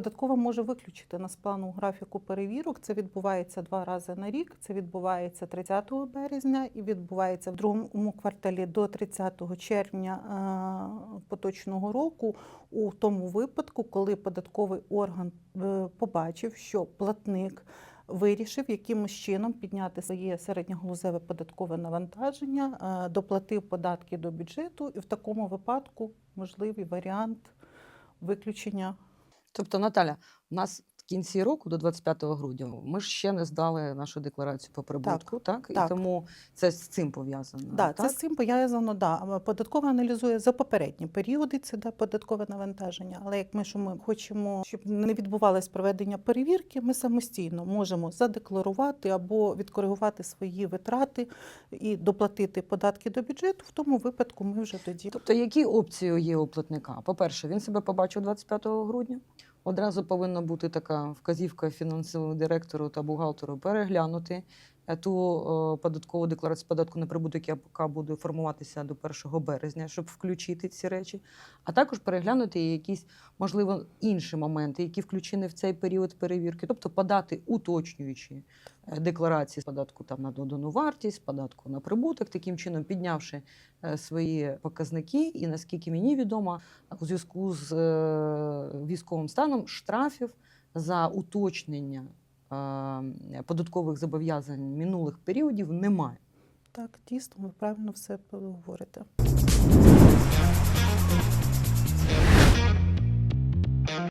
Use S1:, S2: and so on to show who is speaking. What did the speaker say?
S1: Податкова може виключити нас плану графіку перевірок. Це відбувається два рази на рік. Це відбувається 30 березня і відбувається в другому кварталі до 30 червня е, поточного року. У тому випадку, коли податковий орган е, побачив, що платник вирішив якимось чином підняти своє середньогалузеве податкове навантаження, е, доплатив податки до бюджету, і в такому випадку можливий варіант виключення
S2: Тобто, Наталя, у нас кінці року, до 25 грудня, ми ж ще не здали нашу декларацію по прибутку, так? І
S1: так.
S2: тому це з цим пов'язано.
S1: Да,
S2: так?
S1: це з цим пов'язано. Да. Податкова аналізує за попередні періоди, це да, податкове навантаження. Але як ми що ми хочемо, щоб не відбувалось проведення перевірки, ми самостійно можемо задекларувати або відкоригувати свої витрати і доплатити податки до бюджету. В тому випадку ми вже тоді
S2: Тобто, які опції є у платника? По-перше, він себе побачив 25 грудня. Одразу повинна бути така вказівка фінансовому директору та бухгалтеру переглянути ту е, податкову декларацію податку на прибуток, яка буде формуватися до 1 березня, щоб включити ці речі, а також переглянути якісь, можливо, інші моменти, які включені в цей період перевірки, тобто подати уточнюючі е, декларації з податку там на додану вартість, податку на прибуток, таким чином піднявши е, свої показники. І наскільки мені відомо, у зв'язку з військовим станом штрафів за уточнення податкових зобов'язань минулих періодів немає.
S1: так дійсно ви правильно все говорите.